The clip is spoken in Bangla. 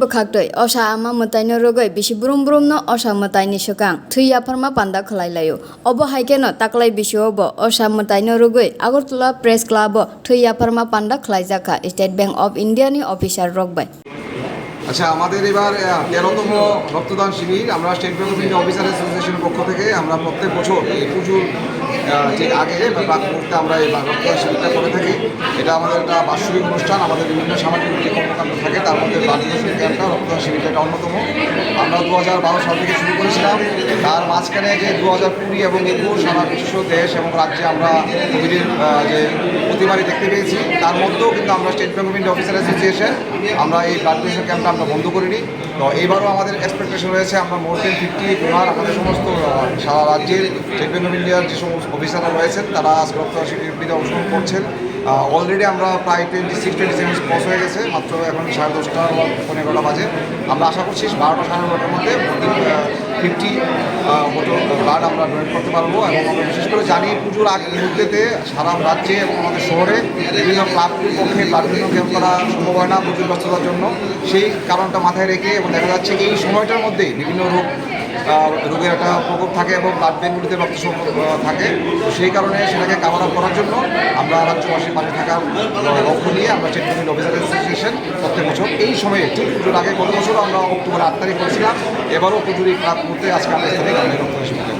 Bukhaktoi osa ama mutai no rogoi bisi brum brum no osa mutai ni sukang thuya pharma panda khlai layo obo haike no taklai bisi obo osa mutai no rogoi Agartala Press Club o thuya pharma panda khlai jaka State Bank of India ni officer rogbai আচ্ছা আমাদের এবার তেরোতম রক্তদান শিবির আমরা State Bank of India officer অ্যাসোসিয়েশনের পক্ষ থেকে আমরা প্রত্যেক বছর এই পুজোর যে আগে বা মুহূর্তে আমরা এই রক্তদান শিবিরটা করে থাকি এটা আমাদের একটা বাৎসরিক অনুষ্ঠান, আমাদের বিভিন্ন সামাজিক যে কর্মকাণ্ড থাকে, তার মধ্যে ডোনেশন ক্যাম্পটা রক্তদান শিবিরটা একটা অন্যতম। আমরা দু হাজার বারো সাল থেকে শুরু করেছিলাম। তার মাঝখানে যে দু হাজার কুড়ি এবং একুশ সারা বিশ্ব, দেশ এবং রাজ্যে আমরা কোভিডের যে প্রতিবারই দেখতে পেয়েছি। তার মধ্যেও কিন্তু আমরা State Bank of India officer association আমরা এই ব্লাড ডোনেশন ক্যাম্পটা আমরা বন্ধ করিনি। তো এইবারও আমাদের এক্সপেকটেশন রয়েছে, আমরা মোর দেন ফিফটি ডোনার আমাদের সমস্ত সারা রাজ্যের স্টেট ব্যাংক অফ ইন্ডিয়ার যে সমস্ত অফিসাররা রয়েছেন, তারা আজকে রক্তদান শিবিরে অংশগ্রহণ করছেন। অলরেডি আমরা প্রায় twenty six twenty seven cross হয়ে গেছে, মাত্র এখন সাড়ে দশটা পনেরো এগারোটা বাজে। আমরা আশা করছি বারোটা, সাড়ে বারোটার মধ্যে ফিফটি ব্লাড আমরা ডোনেট করতে পারব এবং আমরা বিশেষ করে জানি পুজোর আগ মুহূর্তেতে সারা রাজ্যে এবং আমাদের শহরে বিভিন্ন ক্লাবগুলির পক্ষে ব্লাড ক্যাম্প করা সম্ভব হয় না পুজোর ব্যস্ততার জন্য। সেই কারণটা মাথায় রেখে এবং দেখা যাচ্ছে এই সময়টার মধ্যেই বিভিন্ন রোগ রোগের একটা প্রকোপ থাকে এবং ব্লাড ব্যাঙ্কগুলিতে রক্ত থাকে। সেই কারণে সেটাকে কাভার আপ করার জন্য আমরা রাজ্যবাসীর পাশে থাকার লক্ষ্য নিয়ে আমরা চেন্নাই অফিসার অ্যাসোসিয়েশন প্রত্যেক বছর এই সময়ে ঠিক পুজোর আগে গত বছর আমরা অক্টোবর আট তারিখ করেছিলাম। এবারও পুজোর এই খারাপ মুহূর্তে আজকে আমরা রক্ত শিবির করছি